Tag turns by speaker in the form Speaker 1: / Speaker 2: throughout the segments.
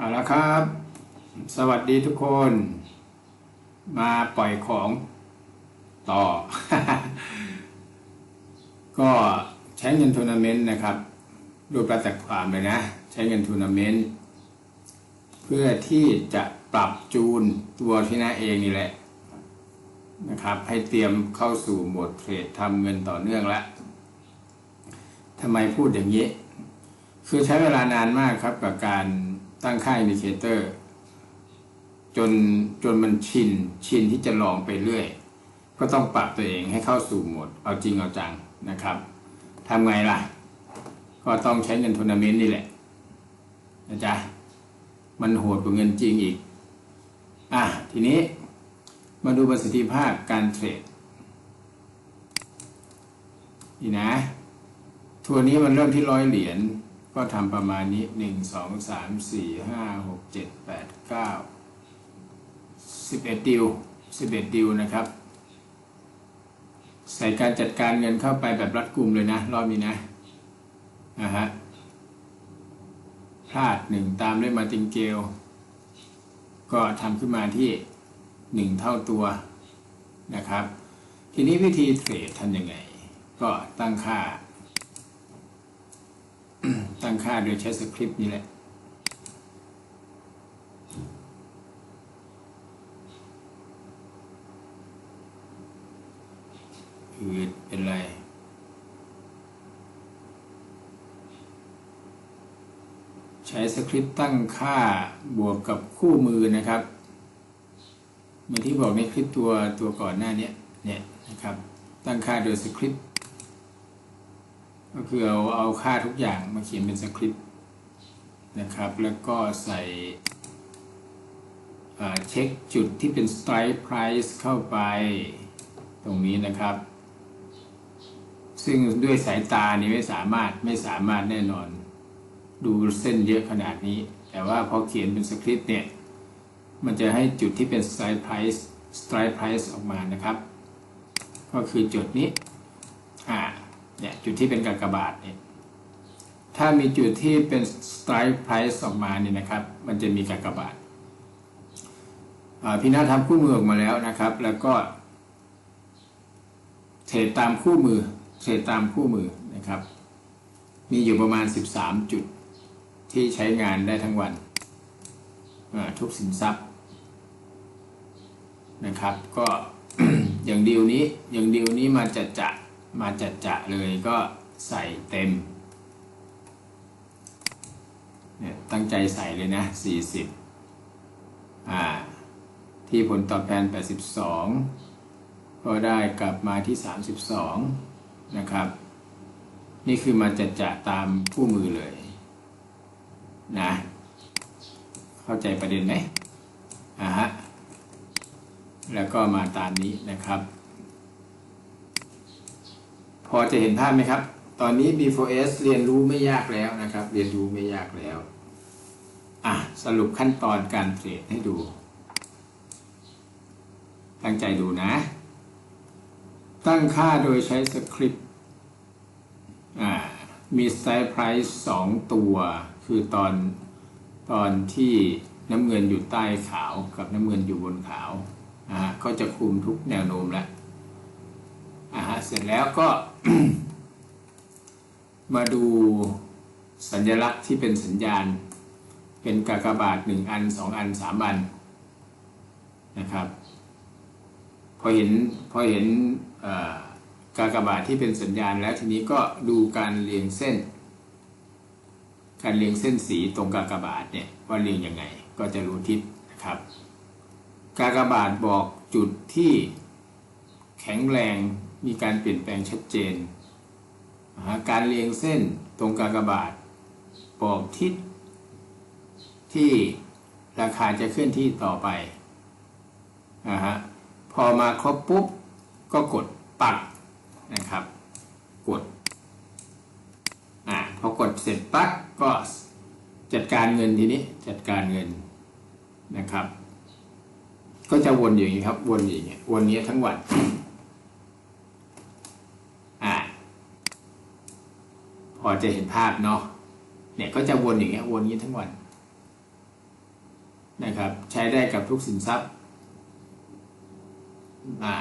Speaker 1: เอาละครับ สวัสดีทุกคน มาปล่อยของต่อ ก็ใช้เงินทัวร์นาเมนต์นะครับรูประจักความเลยนะ ใช้เงินทัวร์นาเมนต์เพื่อที่จะปรับจูนตัวที่น่าเองนี่แหละนะครับ ให้เตรียมเข้าสู่โหมดเทรดทำเงินต่อเนื่องแล้วทำไมพูดอย่างนี้ คือใช้เวลานานมากครับกับการ ตั้งค่าอินดิเคเตอร์จนจนมันชินชินที่จะลองไปเรื่อย ก็ต้องปรับตัวเองให้เข้าสู่โหมด เอาจริงเอาจังนะครับทำไงล่ะ ก็ต้องใช้เงินทัวร์นาเมนต์นี่แหละนะจ๊ะมันโหดกว่าเงินจริงอีก อะ ทีนี้มาดูประสิทธิภาพการเทรดนี่นะ ทัวร์นี้มันเริ่มที่ร้อยเหรียญ ก็ทำประมาณนี้หนึ่งสองสามสี่ห้าหกเจ็ดแปดเก้าสิบเอ็ดดิวสิบเอ็ดดิวนะครับ ใส่การจัดการเงินเข้าไปแบบรัดกุมเลยนะ รอบนี้นะนะฮะพลาดหนึ่งตามด้วยมาติงเกล ก็ทำขึ้นมาที่หนึ่งเท่าตัวนะครับ ทีนี้วิธีเทรดทำยังไง ก็ตั้งค่า ตั้งค่าโดยใช้สคริปต์นี่แหละอืดเป็นไรใช้สคริปต์ตั้งค่าบวกกับคู่มือนะครับเหมือนที่บอกในคลิปตัวตัวก่อนหน้านี้เนี่ยนะครับ ตั้งค่าโดยสคริปต์ ก็คือเอาเอาค่าทุกอย่างมาเขียนเป็นสคริปต์นะครับ แล้วก็ใส่เช็คจุดที่เป็น strike price เข้าไปตรงนี้นะครับ ซึ่งด้วยสายตานี่ไม่สามารถไม่สามารถแน่นอน ดูเส้นเยอะขนาดนี้ แต่ว่าพอเขียนเป็นสคริปต์เนี่ย มันจะให้จุดที่เป็น strike price strike price ออกมานะครับ ก็คือจุดนี้ เนี่ยจุดที่เป็นกากบาทเนี่ยถ้ามีจุดที่เป็น strike price ออกมาเนี่ยนะครับ มันจะมีกากบาทพี่นาทำคู่มือออกมาแล้วนะครับ แล้วก็เทรดตามคู่มือเทรดตามคู่มือนะครับ มีอยู่ประมาณ 13 จุดที่ใช้งานได้ทั้งวันทุกสินทรัพย์นะครับ ก็อย่างดีลนี้อย่างดีลนี้มาจัดจะ มาจัดจะเลยก็ใส่เต็มเนี่ยตั้งใจใส่เลยนะ 40 อ่า ที่ผลตอบแทน 82 ก็ได้กลับมาที่ 32 นะครับ นี่คือมาจัดจะตามคู่มือเลยนะ เข้าใจประเด็นไหมอ่าฮะ แล้วก็มาตามนี้นะครับ พอจะเห็นภาพไหมครับ ตอนนี้ B4S เรียนรู้ไม่ยากแล้วนะครับ เรียนรู้ไม่ยากแล้ว อะ สรุปขั้นตอนการเทรดให้ดู ตั้งใจดูนะ ตั้งค่าโดยใช้สคริปต์อ่ามีสไตล์ไพรซ์สองตัว คือตอนตอนที่น้ำเงินอยู่ใต้ขาวกับน้ำเงินอยู่บนขาวอ่าก็จะคุมทุกแนวโน้มแล้ว เสร็จแล้วก็ มาดูสัญลักษณ์ที่เป็นสัญญาณ เป็นกากบาทหนึ่งอันสองอันสามอันนะครับ พอเห็นพอเห็นกากบาทที่เป็นสัญญาณแล้วทีนี้ก็ดูการเรียงเส้น การเรียงเส้นสีตรงกากบาทเนี่ยว่าเรียงยังไงก็จะรู้ทิศนะครับ กากบาทบอกจุดที่แข็งแรง มีการเปลี่ยนแปลงชัดเจน การเรียงเส้นตรงกากบาทบอกทิศที่ราคาจะเคลื่อนที่ต่อไปนะฮะพอมาครบปุ๊บก็กดปักนะครับ กดอ่าพอกดเสร็จปั๊บก็จัดการเงินทีนี้จัดการเงินนะครับ ก็จะวนอย่างนี้ครับ วนอย่างนี้วนนี้ทั้งวันอ่า พอจะเห็นภาพเนาะเนี่ยก็จะวนอย่างเงี้ยวนนี้ทั้งวันนะครับ ใช้ได้กับทุกสินทรัพย์อ่า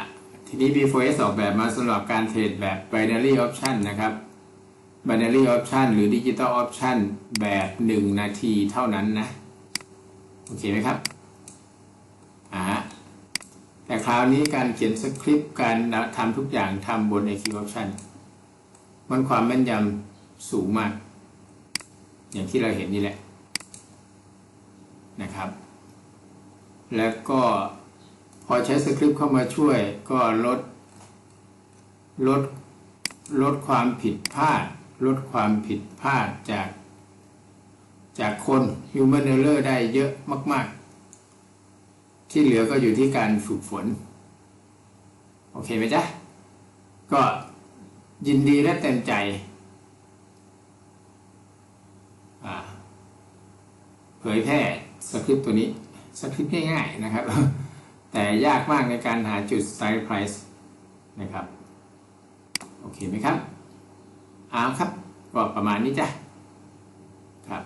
Speaker 1: ทีนี้ B4S ออกแบบมาสำหรับการเทรดแบบ binary option นะครับ binary option หรือ digital option แบบ 1 นาทีเท่านั้นนะ โอเคไหมครับอ่าแต่คราวนี้การเขียนสคริปต์การทำทุกอย่างทำบน EQ option มันความแม่นยำ สูงมาก อย่างที่เราเห็นนี่แหละนะครับ แล้วก็พอใช้สคริปต์เข้ามาช่วยก็ลดลดลดความผิดพลาด ลดความผิดพลาดจากจากคน human error ได้เยอะมาก ๆ ที่เหลือก็อยู่ที่การฝึกฝน โอเคไหมจ๊ะ ก็ยินดีและเต็มใจอ่า เผยแพร่สคริปต์ตัวนี้สคริปต์ง่ายๆนะครับ แต่ยากมากในการหาจุด strike price นะครับ โอเคไหมครับเอาครับก็ประมาณนี้จ้ะครับ